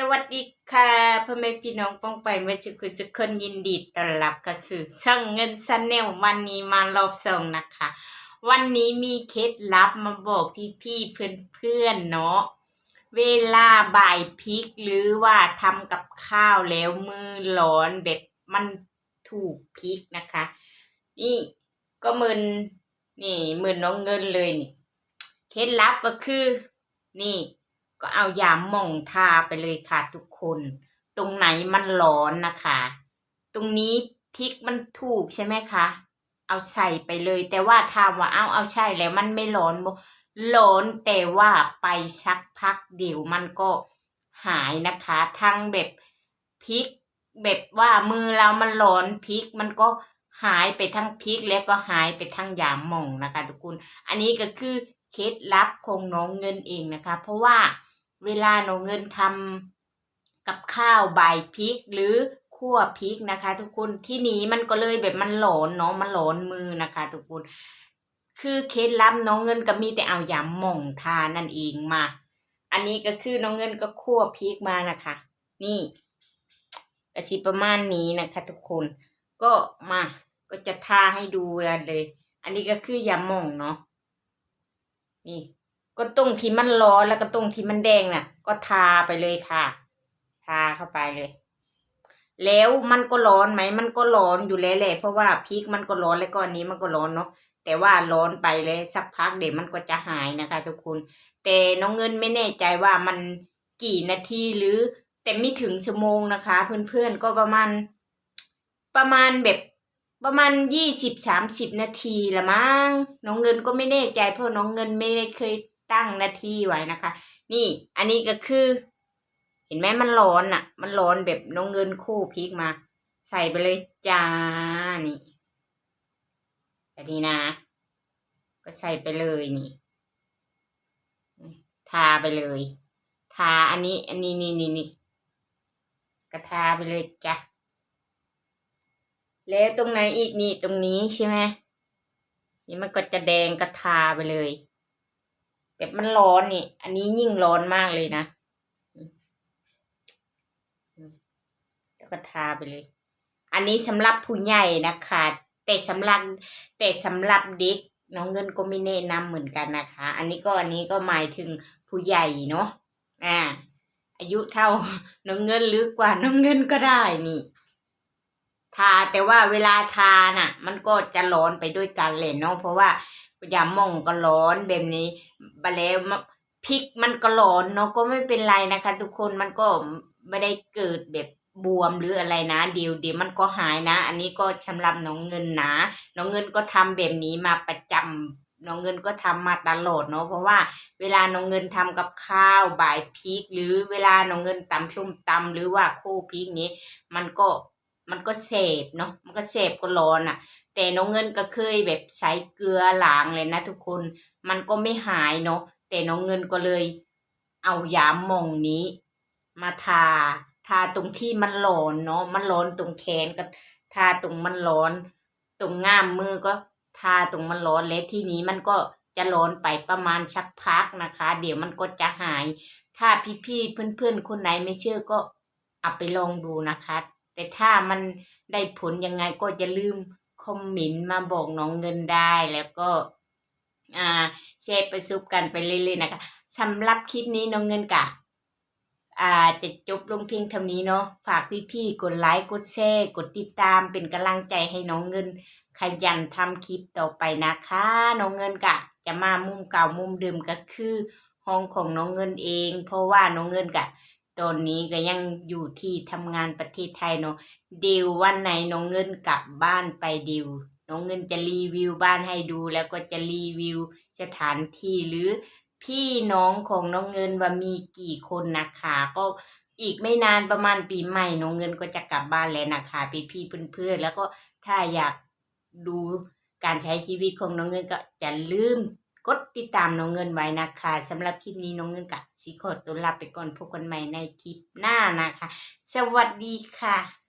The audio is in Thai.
สวัสดีค่ะพ่อแม่พี่น้องป้องไปเมื่อจุกุจุคนยินดีต้อนรับเข้าสู่ช่องเงินซันแนลวันนี้มารอบสองนะคะ วันนี้มีเคล็ดลับมาบอกพี่ๆเพื่อนๆเนาะเวลาบ่ายพริกหรือว่าทำกับข้าวแล้วมือร้อนแบบมันถูกพริกนะคะ นี่ก็มึนนี่มึนน้องเงินเลยนี่เคล็ดลับก็คือ นี่ ก็เอายาหม่องทาไปเลยค่ะทุกคน ตรงไหนมันร้อนนะคะ ตรงนี้พริกมันถูกใช่ไหมคะ เอาใส่ไปเลย แต่ว่าถามว่าเอาเอาใช่แล้วมันไม่ร้อนบ่ร้อนแต่ว่าไปสักพักเดี๋ยวมันก็หายนะคะ ทั้งแบบพริกแบบว่ามือเรามันร้อนพริกมันก็หายไปทั้งพริกแล้วก็หายไปทั้งยาหม่องนะคะ ทุกคน อันนี้ก็คือ เคล็ดลับของน้องเงินเองนะคะ เพราะว่าเวลาน้องเงินทำกับข้าวใบพริกหรือคั่วพริกนะคะ ทุกคนที่นี้มันก็เลยแบบมันหลอนเนาะมันหลอนมือนะคะ ทุกคน คือเคล็ดลับน้องเงินก็มีแต่เอายาหม่องทานั่นเองมา อันนี้ก็คือน้องเงินก็คั่วพริกมานะคะ นี่กระชิประมาณนี้นะคะ ทุกคนก็มาก็จะทาให้ดูเลย อันนี้ก็คือยาหม่องเนาะ นี่ ก็ตรงที่มันร้อนแล้วก็ตรงที่มันแดงน่ะ ก็ทาไปเลยค่ะ ทาเข้าไปเลย แล้วมันก็ร้อนไหม มันก็ร้อนอยู่แล้วแหละเพราะว่าพริกมันก็ร้อนแล้วก็อันนี้มันก็ร้อนเนาะแต่ว่าร้อนไปเลยสักพักเดี๋ยวมันก็จะหายนะคะ ทุกคน แต่น้องเงินไม่แน่ใจว่ามันกี่นาทีหรือแต่ไม่ถึงชั่วโมงนะคะ เพื่อนๆก็ประมาณประมาณแบบ ประมาณยี่สิบสามสิบนาทีละมั้งน้องเงินก็ไม่แน่ใจเพราะน้องเงินไม่ได้เคยตั้งนาทีไว้นะคะ นี่อันนี้ก็คือ เห็นไหมมันร้อนอะ มันร้อนแบบน้องเงินคู่พริกมา ใส่ไปเลยจ้านี่แบบนี้นะ ก็ใส่ไปเลยนี่ทาไปเลย ทาอันนี้ อันนี้นี่นี่นี่ก็ทาไปเลยจ้ะ แล้วตรงไหนอีกนี่ตรงนี้ใช่ไหมนี่มันก็จะแดงก็ทาไปเลย แบบมันร้อนนี่ อันนี้ยิ่งร้อนมากเลยนะแล้วก็ทาไปเลย อันนี้สำหรับผู้ใหญ่นะคะ แต่สำหรับแต่สำหรับเด็กน้องเงินก็ไม่แนะนำเหมือนกันนะคะ อันนี้ก็อันนี้ก็หมายถึงผู้ใหญ่เนาะอ่าอายุเท่าน้องเงินหรือกว่าน้องเงินก็ได้นี่ ทาแต่ว่าเวลาทาน่ะ มันก็จะร้อนไปด้วยกันเลยเนาะเพราะว่ายาหม่องก็ร้อนแบบนี้บะแล้วพริกมันก็ร้อนเนาะก็ไม่เป็นไรนะคะ ทุกคนมันก็ไม่ได้เกิดแบบบวมหรืออะไรนะเดี๋ยวเดี๋ยวมันก็หายนะ อันนี้ก็สำรับน้องเงินนะน้องเงินก็ทำแบบนี้มาประจำน้องเงินก็ทำมาตลอดเนาะเพราะว่าเวลาน้องเงินทำกับข้าวบ่ายพริก หรือเวลาน้องเงินตำชุ่มตำหรือว่าโคพริกนี้ มันก็ มันก็เสพเนาะมันก็เสพก็ร้อนอะ แต่น้องเงินก็เคยแบบใช้เกลือล้างเลยนะทุกคนมันก็ไม่หายเนาะแต่น้องเงินก็เลย เอายาหม่องนี้ มาทา ทาตรงที่มันร้อนเนาะมันร้อนตรงแขนก็ทาตรงมันร้อน ตรงง่ามมือก็ทาตรงมันร้อนและที่นี้มันก็จะร้อนไปประมาณชักพักนะคะ เดี๋ยวมันก็จะหาย ถ้าพี่ๆเพื่อนๆคนไหนไม่เชื่อก็เอาไปลองดูนะคะ แต่ถ้ามันได้ผลยังไงก็จะลืมคอมเมนต์มาบอกน้องเงินได้แล้วก็อ่าแชร์ประสบกันไปเรื่อยๆนะคะสำหรับคลิปนี้น้องเงินกะอ่าจะจบลงเพียงเท่านี้เนาะฝากพี่ๆกดไลค์กดแชร์กดติดตามเป็นกำลังใจให้น้องเงิน ขยันทำคลิปต่อไปนะคะ น้องเงินกะ จะมามุมเก่ามุมเดิมก็คือห้องของน้องเงินเอง เพราะว่าน้องเงินกะ ตอนนี้ก็ยังอยู่ที่ทำงานประเทศไทยเนาะดิววันไหนน้องเงินกลับบ้านไปดิวน้องเงินจะรีวิวบ้านให้ดูแล้วก็จะรีวิวสถานที่หรือพี่น้องของน้องเงินว่ามีกี่คนนะคะก็อีกไม่นานประมาณปีใหม่น้องเงินก็จะกลับบ้านแล้วนะคะพี่พี่เพื่อนๆแล้วก็ถ้าอยากดูการใช้ชีวิตของน้องเงินก็จะลืม กดติดตามน้องเงินไว้นะคะสำหรับคลิปนี้น้องเงินกับสิขอตัวลาไปก่อนพบกันใหม่ในคลิปหน้านะคะ สวัสดีค่ะ